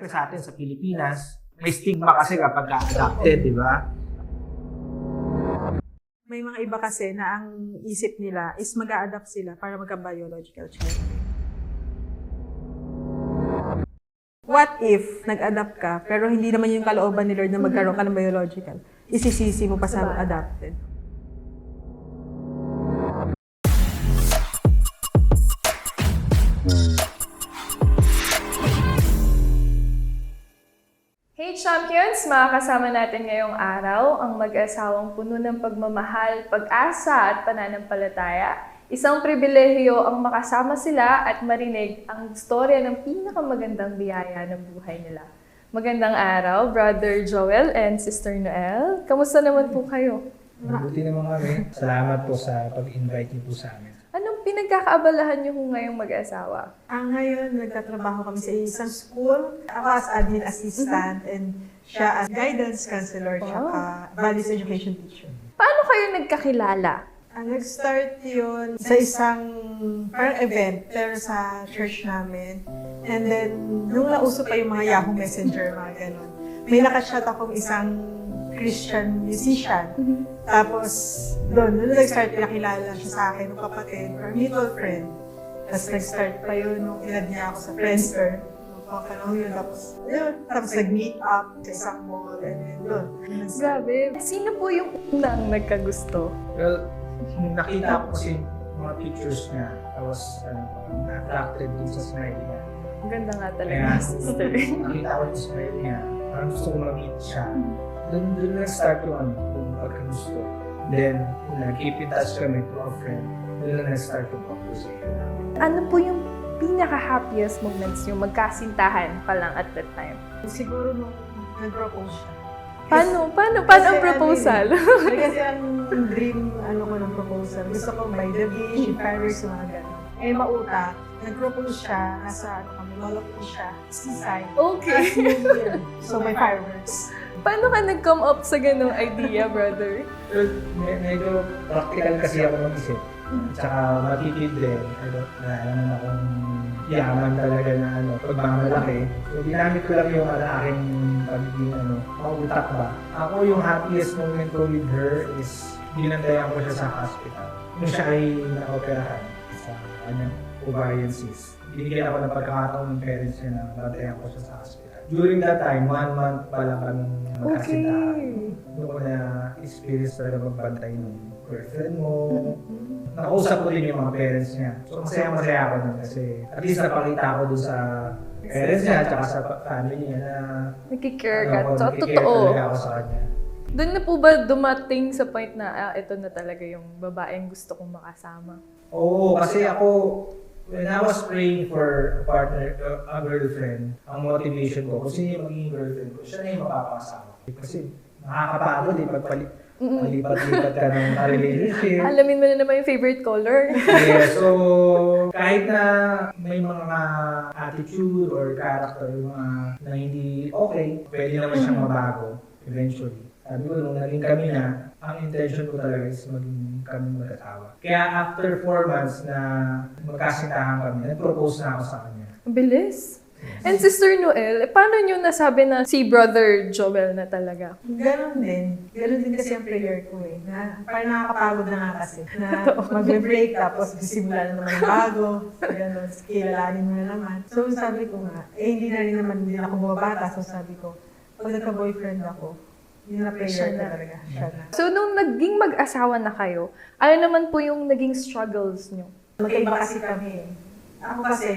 Siyempre sa atin sa Pilipinas, may stigma kasi kapag adopted, di ba? May mga iba kasi na ang isip nila is mag adapt sila para magka-biological child. What if nag-adapt ka, pero hindi naman yung kalooban ni Lord na magkaroon ka ng biological? Isisisi mo pa sa adopted. Champions! Makakasama natin ngayong araw ang mag-asawang puno ng pagmamahal, pag-asa at pananampalataya. Isang pribilehiyo ang makasama sila at marinig ang storya ng pinakamagandang biyaya ng buhay nila. Magandang araw, Brother Joel and Sister Noel. Kamusta naman po kayo? Mabuti naman kami. Salamat po sa pag-invite niyo po sa amin. Pinagkakaabalahan niyo kung ngayong mag-asawa? Ah, ngayon, nagtatrabaho kami sa isang school. Ako as admin assistant and siya as guidance counselor tsaka values education teacher. Paano kayo nagkakilala? Ah, nag-start yun sa isang parang event, pero sa church namin. And then, nung nauso pa yung mga Yahoo Messenger, mga ganun, may nakachat akong isang Christian musician. Tapos, doon, doon nag-start pinakilala siya sa akin, ng kapatid, or mutual friend. Tapos nag-start pa yun nung inad niya ako sa Friendster. Nung mga panahon yun, tapos, yun, tapos nag-meet up sa isang mall, and then doon. Grabe. Sino po yung unang nagkagusto? Well, nakita ko kasi mga pictures niya, I was ano, attracted dun sa smile niya. Ang ganda nga talaga, Kaya, sister. nakita ko yung smile niya, parang gusto ko ma-meet siya. Doon, doon na-start yung ano, yung pagkagusto. Then, nag-keep in touch kami to a friend. Doon na nag-start yung conversation namin. ano po yung pinaka-happiest moments yung magkasintahan pa lang at that time? Siguro nung nag-propose siya. Paano? Paano? Paano ang Kasi proposal? ano eh, Kasi ang dream ano ko ng proposal, gusto ko by the beach, in Paris, mga ganun. Eh, mauta, nag-propose siya, nasa ano kami, lolo ko siya, seaside. Okay. Last New Year. So, may fireworks. Paano ka nag-come up sa ganong idea, brother? Well, me- medyo practical kasi ako mag-isip. Tsaka matipid din. Don't, na alam mo akong yaman talaga na ano, pagmamalaki. So, ginamit ko lang yung ano, aking pagiging ano, mautak ba. Ako yung happiest moment ko with her is binantayan ko siya sa hospital. Nung siya ay na-operahan sa kanyang ovarian cyst. Binigyan ako ng pagkakataon ng parents niya na bantayan ko siya sa hospital. During that time, one month pa lang kami magkasintahan. Okay. Doon ko na experience talaga magbantay ng girlfriend mo. Nakausap ko din yung mga parents niya. So masaya masaya ako nun kasi at least napakita ko dun sa parents niya at saka sa family niya na Nagkikare ka. ano, So, nagkikare totoo. talaga ako sa kanya. Doon na po ba dumating sa point na ah, ito na talaga yung babaeng gusto kong makasama? Oo, kasi ako, when I was praying for a partner, uh, a girlfriend, ang motivation ko, kung sino yung magiging girlfriend ko, siya na yung mapapakasama. Kasi nakakapagod eh, pag pali- palipat-lipat ka ng relationship. Alamin mo na naman yung favorite color. yeah, so kahit na may mga attitude or character yung mga na hindi okay, pwede naman siyang mabago eventually. Sabi ko, nung naging kami na, ang intention ko talaga is maging kami mag-asawa. Kaya after four months na magkasintahan kami, nag-propose na ako sa kanya. Ang bilis. And Sister Noel, eh, paano nyo nasabi na si Brother Joel na talaga? Ganon din. Ganon din kasi ang prayer ko eh. Na, parang nakakapagod na nga kasi. Na magbe-break tapos sisimula na naman yung bago. Ganon. Kilalanin mo na naman. So sabi ko nga, eh hindi na rin naman din ako bumabata. So sabi ko, pag nagka-boyfriend ako, yun na prayer Siya na. talaga. Siya na. So, nung naging mag-asawa na kayo, ano naman po yung naging struggles nyo? Magkaiba kasi kami. Ako kasi,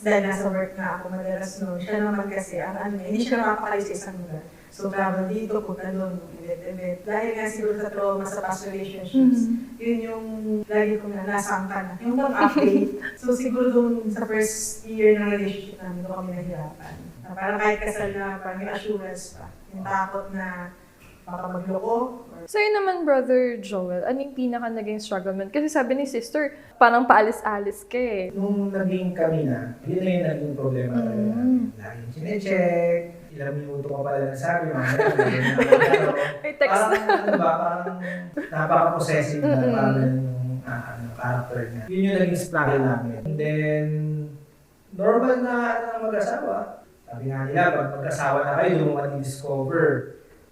dahil nasa work na ako madalas noon, siya naman kasi, ang ano, hindi siya nakapakayo sa isang lugar. So, travel dito, punta doon, event-event. Dahil nga siguro sa trauma sa past relationships, yun yung lagi ko na nasang ka na. Yung mag-update. so, siguro doon sa first year ng relationship namin, doon kami nahirapan. Na parang kahit kasal na, parang may assurance pa. Yung takot na baka magloko, or Sa'yo naman, Brother Joel, ano yung pinaka naging struggle mo? Kasi sabi ni Sister, parang paalis-alis ka eh. Nung naging kami na, yun na yung naging problema talaga Mm. namin. Laging chinecheck, ilang minuto ko pala nasabi, mga May text parang, ano ba, parang napaka-possessive na Mm-mm. parang yung ah, ano, character niya. Yun yung naging struggle namin. And then, normal na ano, mag-asawa, Sabi nga nila, pag magkasawa na kayo, doon mo discover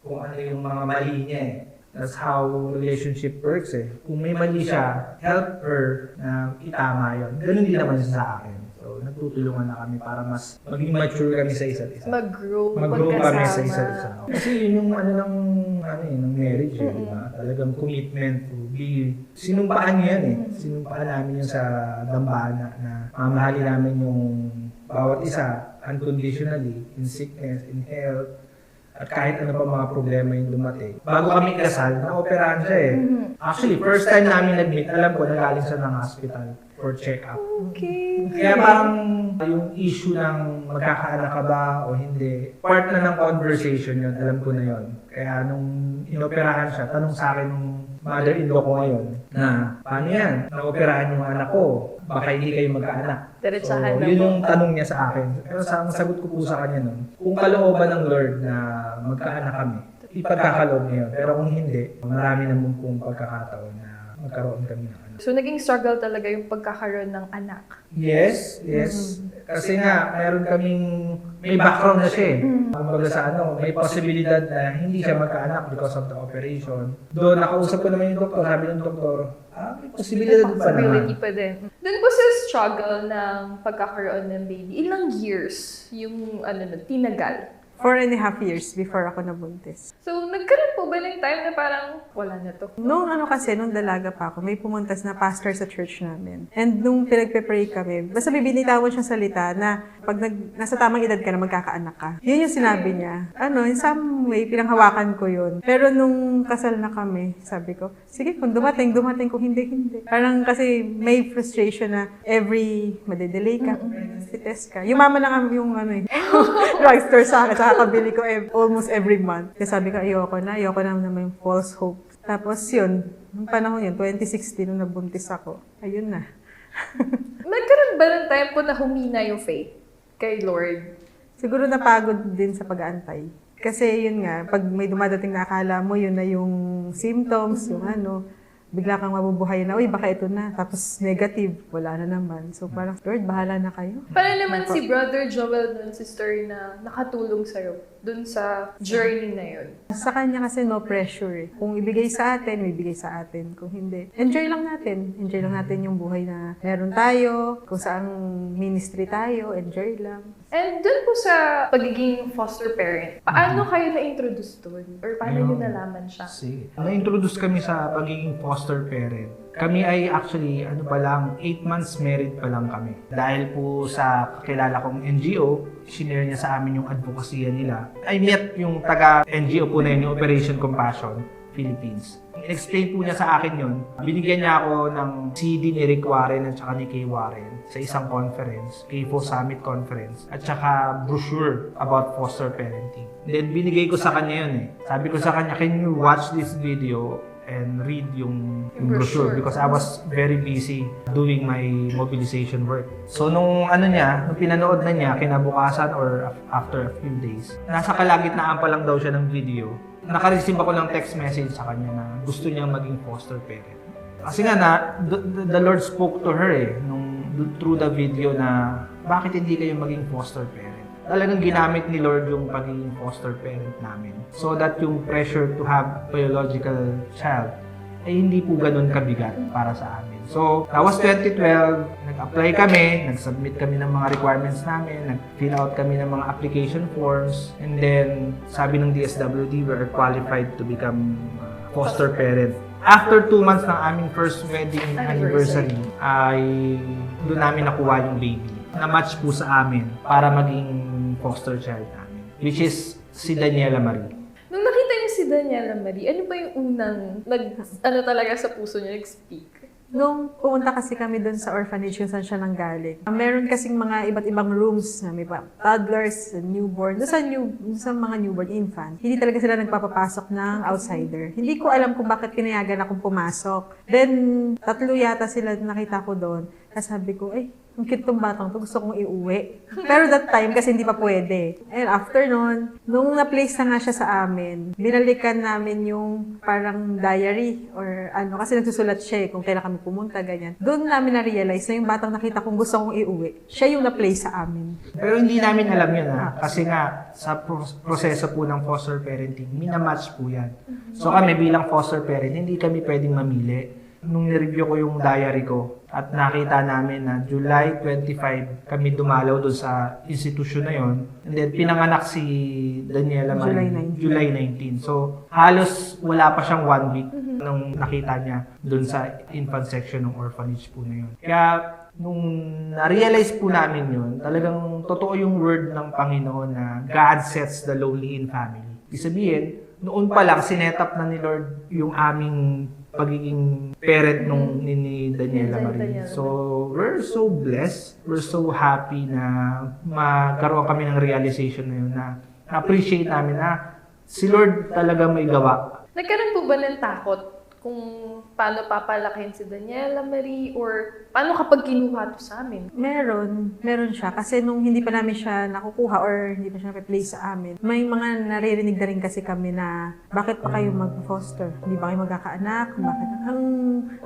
kung ano yung mga mali niya eh. That's how relationship works eh. Kung may mali siya, help her na itama yun. Ganun din naman sa akin. So, nagtutulungan na kami para mas maging mature kami sa isa't isa. Mag-grow, Mag-grow kami sa isa't isa. Kasi yun yung ano ng, ano eh, ng marriage eh, di ba? Talagang commitment to be, sinumpaan niyo yan eh. Sinumpaan namin yun sa dambana na mamahalin namin yung bawat isa unconditionally in sickness, in health, at kahit ano pa mga problema yung dumating. Bago kami kasal, na-operahan siya eh. Actually, first time namin nag-meet, alam ko, nagaling siya ng hospital for check-up. Okay. Kaya parang yung issue ng magkakaanak ka ba o hindi, part na ng conversation yun, alam ko na yun. Kaya nung inoperahan siya, tanong sa akin nung mother-in-law ko ngayon na, paano yan? Naoperahan yung anak ko, baka hindi kayo magkaanak. Diretsahan na yun po. yung tanong niya sa akin. Pero sa ang sagot ko po sa kanya nun, kung kalooban ng Lord na magkaanak kami, ipagkakaloob niya yun. Pero kung hindi, marami naman pong pagkakataon na magkaroon kami ng anak. So, naging struggle talaga yung pagkakaroon ng anak. Yes, yes. Kasi nga, meron kaming, may background na siya eh. Kumbaga sa ano, may posibilidad na hindi siya magkaanak because of the operation. Doon, nakausap ko naman yung doktor, sabi ng doktor, ah, may posibilidad pa naman. pa din. Doon po sa struggle ng pagkakaroon ng baby, ilang years yung ano na, tinagal? Four and a half years before ako nabuntis. So, nagkaroon po ba ng time na parang wala na to? Nung ano kasi, nung dalaga pa ako, may pumuntas na pastor sa church namin. And nung pinagpe-pray kami, basta bibinitawan siyang salita na pag nag, nasa tamang edad ka na magkakaanak ka. Yun yung sinabi niya. Ano, in some way, pinanghawakan ko yun. Pero nung kasal na kami, sabi ko, sige, kung dumating, dumating. Kung hindi, hindi. Parang kasi may frustration na every madedelay ka, pregnancy test ka. Yung mama na nga yung ano eh, drugstore sa akin, saka kabili ko ev- almost every month. Kaya sabi ko, ayoko na, ayoko na naman yung false hope. Tapos yun, nung panahon yun, 2016, nung nabuntis ako, ayun na. Nagkaroon ba ng time po na humina yung faith kay Lord? Siguro napagod din sa pag-aantay. Kasi yun nga, pag may dumadating na akala mo, yun na yung symptoms, yung ano, bigla kang mabubuhay na, uy, baka ito na. Tapos negative, wala na naman. So parang, Lord, bahala na kayo. Paano naman si Brother Joel dun, sister, na nakatulong sa'yo dun sa journey na yun? Sa kanya kasi no pressure eh. Kung ibigay sa atin, ibigay sa atin. Kung hindi, enjoy lang natin. Enjoy lang natin yung buhay na meron tayo. Kung saang ministry tayo, enjoy lang. And dun po sa pagiging foster parent, paano kayo na-introduce dun? Or paano nyo nalaman siya? Sige. Na-introduce kami sa pagiging foster parent. Kami ay actually, ano pa lang, 8 months married pa lang kami. Dahil po sa kakilala kong NGO, sinare niya sa amin yung advocacy nila. I met yung taga-NGO po na yun, yung Operation Compassion Philippines. In-explain po niya sa akin yun. Binigyan niya ako ng CD ni Rick Warren at saka ni Kay Warren sa isang conference, KFO Summit Conference, at saka brochure about foster parenting. Then binigay ko sa kanya yun eh. Sabi ko sa kanya, can you watch this video and read yung, yung brochure because I was very busy doing my mobilization work. So nung ano niya, nung pinanood na niya kinabukasan or af- after a few days, nasa kalagitnaan pa lang daw siya ng video. Nakareceive ako ng text message sa kanya na gusto niyang maging foster parent. Kasi nga na the- the Lord spoke to her eh nung through the video na bakit hindi kayo maging foster parent? Talagang ginamit ni Lord yung pagiging foster parent namin. So that yung pressure to have biological child ay hindi po ganun kabigat para sa amin. So, that was 2012, nag-apply kami, nag-submit kami ng mga requirements namin, nag-fill out kami ng mga application forms, and then sabi ng DSWD, we are qualified to become uh, foster parent. After two months ng aming first wedding Anniversary. ay doon namin nakuha yung baby. Na-match po sa amin para maging foster child namin, which is si Daniela Marie. Nung nakita niyo si Daniela Marie, ano ba yung unang, nag, ano talaga sa puso niyo, nag-speak? Nung pumunta kasi kami doon sa orphanage kung saan siya nanggaling, meron kasing mga iba't ibang rooms na may pa- toddlers, newborn. Doon sa, new, doon sa mga newborn infant, hindi talaga sila nagpapapasok ng outsider. Hindi ko alam kung bakit pinayagan akong pumasok. Then, tatlo yata sila nakita ko doon. Tapos sabi ko, ay, ang cute tong batang to, gusto kong iuwi. Pero that time, kasi hindi pa pwede. And after nun, nung na-place na nga siya sa amin, binalikan namin yung parang diary or ano, kasi nagsusulat siya eh, kung kailan kami pumunta, ganyan. Doon namin na-realize na yung batang nakita kong gusto kong iuwi, siya yung na-place sa amin. Pero hindi namin alam yun ha. Kasi nga, sa pro- proseso po ng foster parenting, minamatch po yan. So kami bilang foster parent, hindi kami pwedeng mamili. Nung nireview ko yung diary ko, at nakita namin na July 25 kami dumalaw doon sa institusyon na yon. And then pinanganak si Daniela July Marie 19. July 19. So halos wala pa siyang one week nung nakita niya doon sa infant section ng orphanage po na yun. Kaya nung na-realize po namin yun, talagang totoo yung word ng Panginoon na God sets the lowly in family. Ibig sabihin, noon pa lang, sinetap na ni Lord yung aming pagiging parent nung ni, ni Daniela Ni Marie. So, we're so blessed. We're so happy na magkaroon kami ng realization na yun na na-appreciate namin na si Lord talaga may gawa. Nagkaroon po ba ng takot kung paano papalakin si Daniela Marie or paano kapag kinuha to sa amin? Meron, meron siya. Kasi nung hindi pa namin siya nakukuha or hindi pa siya na-place sa amin, may mga naririnig na rin kasi kami na bakit pa kayo mag-foster? Hindi ba kayo magkakaanak? Bakit? Ang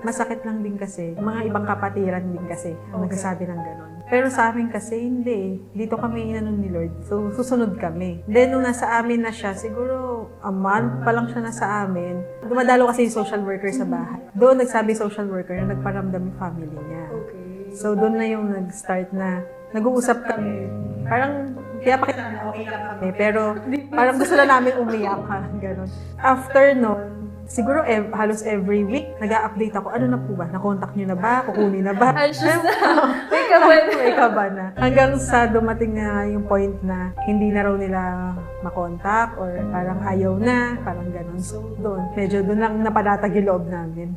masakit lang din kasi, mga ibang kapatiran din kasi ang nagsasabi ng ganon. Pero sa amin kasi, hindi. Dito kami inanon ni Lord. So, susunod kami. Then, nung nasa amin na siya, siguro a month pa lang siya nasa amin. Dumadalo kasi yung social worker sa bahay. Doon nagsabi social worker na nagparamdam yung family niya. Okay. So, doon na yung nag-start na nag-uusap kami. Parang, kaya pa na okay lang kami. Pero, parang gusto na namin umiyak ha. Ganon. After nun, siguro ev- halos every week, nag-update ako. Ano na po ba? Na-contact nyo na ba? Kukunin na ba? Anxious na. May kaban. May kaba na. Hanggang sa dumating na yung point na hindi na raw nila makontak or parang ayaw na, parang ganon. So, doon. Medyo doon lang napalatag yung loob namin.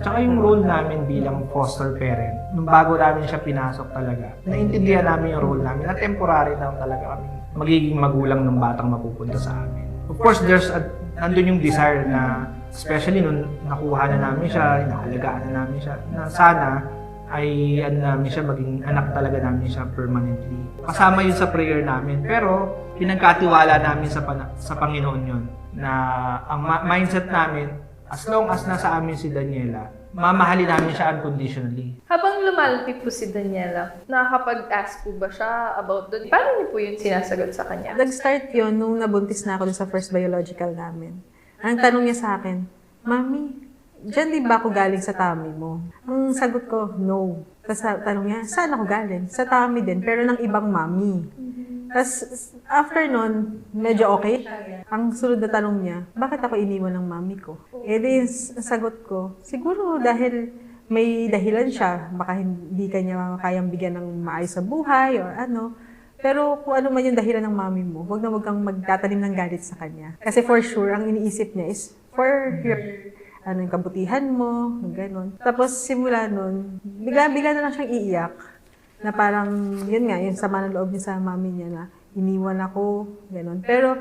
Tsaka yung role namin bilang foster parent, nung bago namin siya pinasok talaga, naintindihan namin yung role namin na temporary lang talaga kami magiging magulang ng batang mapupunta sa amin. Of course, there's a, nandun yung desire na, especially nung nakuha na namin siya, inaalagaan na namin siya, na sana ay ano namin siya, maging anak talaga namin siya permanently. Kasama yun sa prayer namin. Pero, pinagkatiwala namin sa, pana- sa Panginoon yun na ang ma- mindset namin, as long as nasa amin si Daniela, mamahalin namin siya unconditionally. Habang lumalaki po si Daniela, nakakapag-ask po ba siya about doon? Paano niyo po yun sinasagot sa kanya? Nag-start yon nung nabuntis na ako dun sa first biological namin. Ang tanong niya sa akin, Mami, dyan di ba ako galing sa tummy mo? Ang sagot ko, no. Tapos tanong niya, saan ako galing? Sa tummy din, pero ng ibang mami. Tapos after nun, medyo okay. Ang sunod na tanong niya, bakit ako iniwan ng mami ko? Eh di, sagot ko, siguro dahil may dahilan siya, baka hindi kanya kayang bigyan ng maayos sa buhay or ano. Pero kung ano man yung dahilan ng mami mo, wag na wag kang magtatanim ng galit sa kanya. Kasi for sure, ang iniisip niya is for your ano yung kabutihan mo, ganun. Tapos simula nun, bigla-bigla na lang siyang iiyak. Na parang, yun nga, yung sama ng loob niya sa mami niya na iniwan ako, ganun. Pero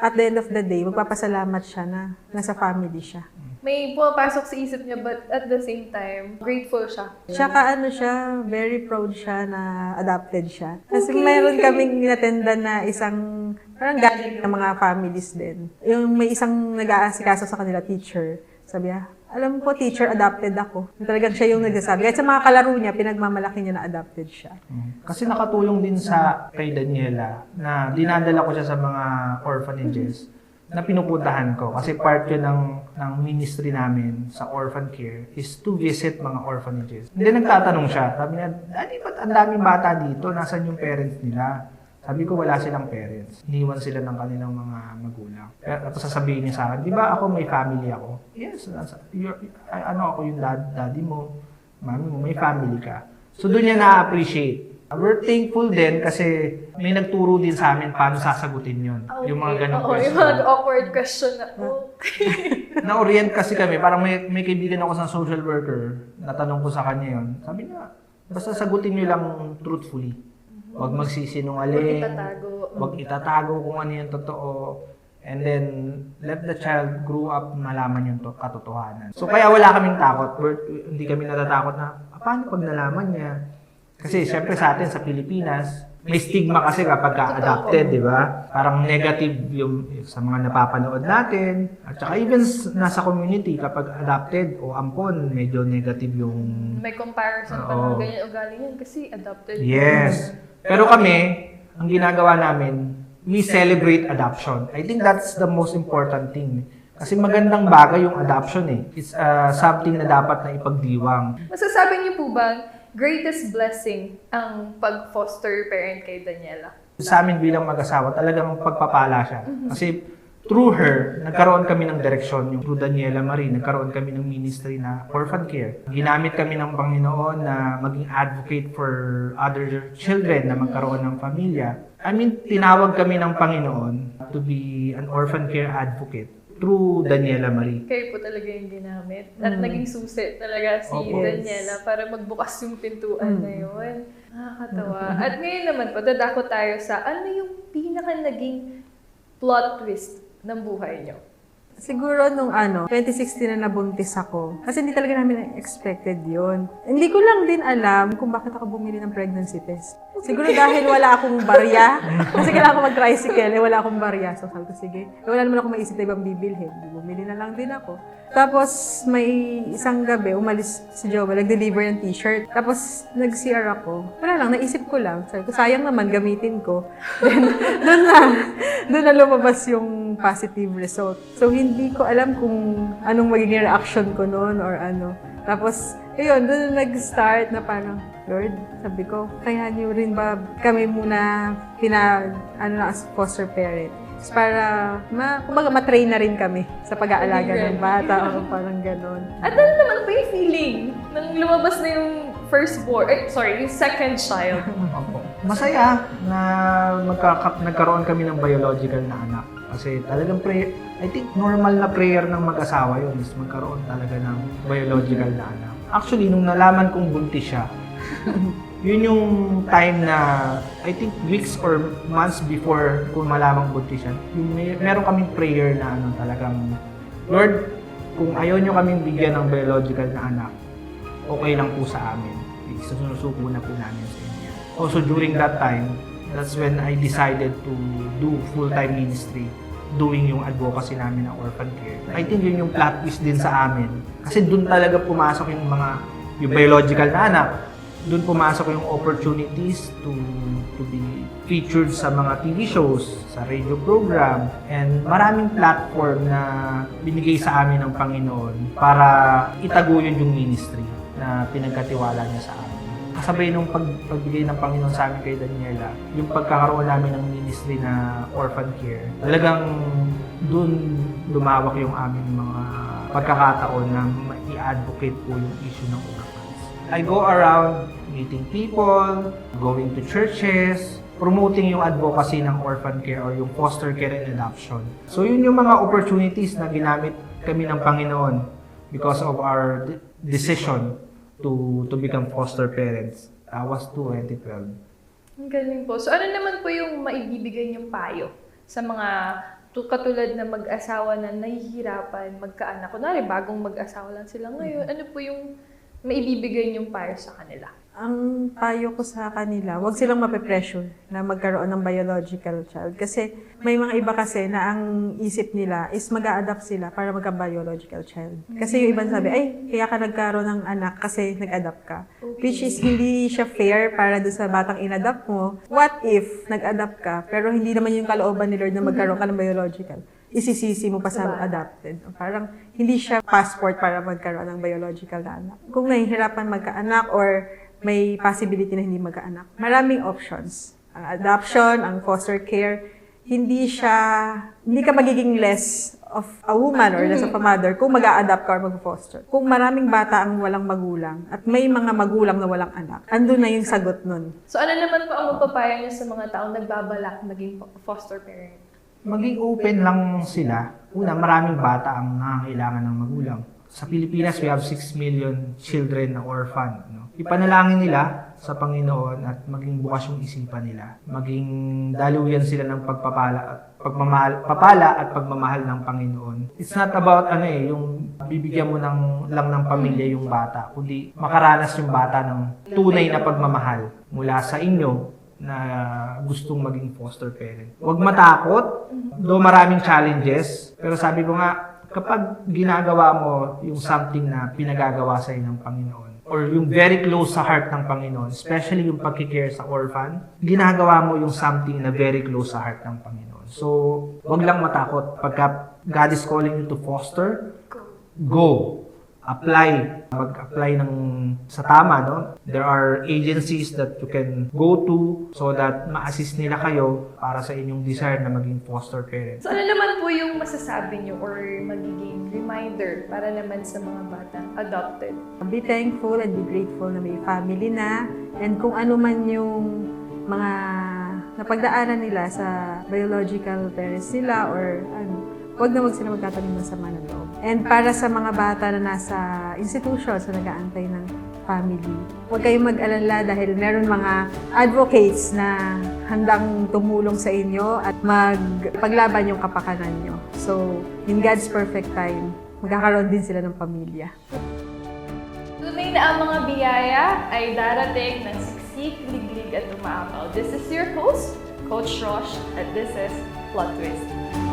at the end of the day, magpapasalamat siya na nasa family siya. May pumapasok sa isip niya but at the same time, grateful siya. Tsaka ano siya, very proud siya na adopted siya. Kasi mayroon kaming inatendan na isang, parang galing ng mga families din. Yung may isang nag-aasikaso sa kanila, teacher. Sabi niya, alam ko, teacher, adopted ako. Talagang siya yung nagsasabi. Kahit sa mga kalaro niya, pinagmamalaki niya na adopted siya. Kasi nakatulong din sa kay Daniela na dinadala ko siya sa mga orphanages na pinupuntahan ko. Kasi part yun ng, ng ministry namin sa orphan care is to visit mga orphanages. Hindi nagtatanong siya. Sabi niya, Daddy, ba't ang daming bata dito? Nasaan yung parents nila? Sabi ko, wala silang parents. Iniwan sila ng kanilang mga magulang. Tapos sasabihin niya sa akin, di ba ako may family ako? Yes, you're- ano ako yung dad, daddy mo, mami mo, may family ka. So doon niya na-appreciate. We're thankful din kasi may nagturo din sa amin paano sasagutin yun. Yung mga ganong yung question. mga awkward question na, oh. Na-orient kasi kami, parang may, may kaibigan ako sa social worker, natanong ko sa kanya yun. Sabi niya, basta sagutin niyo lang truthfully. Huwag Huwag magsisinungaling. itatago. Huwag itatago kung ano yung totoo. And then, let the child grow up malaman yung to- katotohanan. So, kaya wala kaming takot. We're- hindi kami natatakot na, "Ah, paano pag nalaman niya? Kasi syempre sa atin sa Pilipinas, may stigma kasi kapag ka-adopted, di ba? Parang negative yung sa mga napapanood natin. At saka even nasa community, kapag adopted o ampon, medyo negative yung May comparison pa ng ganyan ugali yan kasi adopted. Yes. Pero kami, ang ginagawa namin, we celebrate adoption. I think that's the most important thing. Kasi magandang bagay yung adoption eh. It's uh, something na dapat na ipagdiwang. Masasabi niyo po ba, greatest blessing ang pag-foster parent kay Daniela? Sa amin bilang mag-asawa, talagang pagpapala siya. Kasi through her, nagkaroon kami ng direksyon. Yung through Daniela Marie, nagkaroon kami ng ministry na orphan care. Ginamit kami ng Panginoon na maging advocate for other children na magkaroon ng pamilya. I mean, tinawag kami ng Panginoon to be an orphan care advocate through Daniela Marie. Kayo po talaga yung ginamit. At naging susi talaga si Opo. Daniela para magbukas yung pintuan na yun. Nakakatawa. At ngayon naman po, dadako tayo sa ano yung pinaka naging plot twist ng buhay niyo? Siguro nung ano, 2016 na nabuntis ako. Kasi hindi talaga namin expected yon. Hindi ko lang din alam kung bakit ako bumili ng pregnancy test. Siguro dahil wala akong barya. Kasi kailangan ko mag-tricycle, eh wala akong barya. So sabi ko, sige. Eh, wala naman ako maisip na ibang bibilhin. Bumili na lang din ako. Tapos may isang gabi, umalis si Jowa, nag-deliver ng t-shirt. Tapos nag-CR ako. Wala lang, naisip ko lang. Sabi ko, sayang naman, gamitin ko. Then, doon na, doon na lumabas yung positive result. So, hindi ko alam kung anong magiging reaction ko noon or ano. Tapos, ayun, doon na nag-start na parang, Lord, sabi ko, kaya niyo rin ba kami muna pina, ano na, as foster parent? Para, ma, kumbaga, matrain na rin kami sa pag-aalaga ng bata o parang ganon. At ano naman po yung feeling nang lumabas na yung firstborn, eh, sorry, yung second child? Opo. Masaya na magkaka- nagkaroon kami ng biological na anak. Kasi talagang prayer, I think normal na prayer ng mag-asawa yun is magkaroon talaga ng biological na anak. Actually, nung nalaman kong buntis siya, yun yung time na I think weeks or months before kung malamang buntis siya, may, meron kaming prayer na ano talagang Lord, kung ayaw nyo kaming bigyan ng biological na anak, okay lang po sa amin. Susuko na po namin sa inyo. Also during that time, that's when I decided to do full-time ministry doing yung advocacy namin ng orphan care. I think yun yung plot twist din sa amin. Kasi doon talaga pumasok yung mga yung biological na anak. Doon pumasok yung opportunities to to be featured sa mga TV shows, sa radio program, and maraming platform na binigay sa amin ng Panginoon para itaguyod yung ministry na pinagkatiwala niya sa amin. Kasabay nung pag, pagbigay ng Panginoon sa amin kay Daniela, yung pagkakaroon namin ng ministry na orphan care, talagang dun lumawak yung aming mga pagkakataon na i-advocate po yung issue ng. I go around meeting people, going to churches, promoting yung advocacy ng orphan care or yung foster care and adoption. So yun yung mga opportunities na ginamit kami ng Panginoon because of our de- decision to to become foster parents. That was 2012. Ang galing po. So ano naman po yung maibibigay niyong payo sa mga tu- katulad na mag-asawa na nahihirapan magkaanak? Kunwari, bagong mag-asawa lang sila ngayon. Ano po yung maibibigay niyong payo sa kanila? Ang payo ko sa kanila, huwag silang mape-pressure na magkaroon ng biological child. Kasi may mga iba kasi na ang isip nila is mag adapt sila para magka-biological child. Kasi yung iba sabi, ay, kaya ka nagkaroon ng anak kasi nag-adapt ka. Which is hindi siya fair para doon sa batang in-adapt mo. What if nag-adapt ka, pero hindi naman yung kalooban ni Lord na magkaroon ka ng biological? Isisisi mo pa sa adopted. Parang hindi siya passport para magkaroon ng biological na anak. Kung nahihirapan magkaanak or may possibility na hindi magkaanak, maraming options. Ang adoption, ang foster care, hindi siya, hindi ka magiging less of a woman or less of a mother kung mag adapt ka or mag-foster. Kung maraming bata ang walang magulang at may mga magulang na walang anak, andun na yung sagot nun. So ano naman po ang mapapayo niyo sa mga taong nagbabalak maging fo- foster parent? Maging open lang sila. Una, maraming bata ang nangangailangan ng magulang. sa Pilipinas, we have 6 million children na orphan. No? Ipanalangin nila sa Panginoon at maging bukas yung isipan nila. Maging daluyan sila ng pagpapala at pagmamahal, papala at pagmamahal ng Panginoon. It's not about ano eh, yung bibigyan mo ng, lang ng pamilya yung bata, kundi makaranas yung bata ng tunay na pagmamahal mula sa inyo na gustong maging foster parent. Huwag matakot, do maraming challenges, pero sabi ko nga, kapag ginagawa mo yung something na pinagagawa sa ng Panginoon, or yung very close sa heart ng Panginoon, especially yung pagkikare sa orphan, ginagawa mo yung something na very close sa heart ng Panginoon. So, wag lang matakot. Pagka God is calling you to foster, go. Apply. Mag-apply ng sa tama, no? There are agencies that you can go to so that ma-assist nila kayo para sa inyong desire na maging foster parent. So ano naman po yung masasabi nyo or magiging reminder para naman sa mga batang adopted? Be thankful and be grateful na may family na and kung ano man yung mga napagdaanan nila sa biological parents nila or ano, huwag na huwag sila magtatanim ng sama ng loob. And para sa mga bata na nasa institution sa nag-aantay ng family, huwag kayong mag-alala dahil meron mga advocates na handang tumulong sa inyo at magpaglaban yung kapakanan nyo. So, in God's perfect time, magkakaroon din sila ng pamilya. Tunay na ang mga biyaya ay darating ng siksik, liglig at umaapaw. This is your host, Coach Rosh, at this is Plot Twist.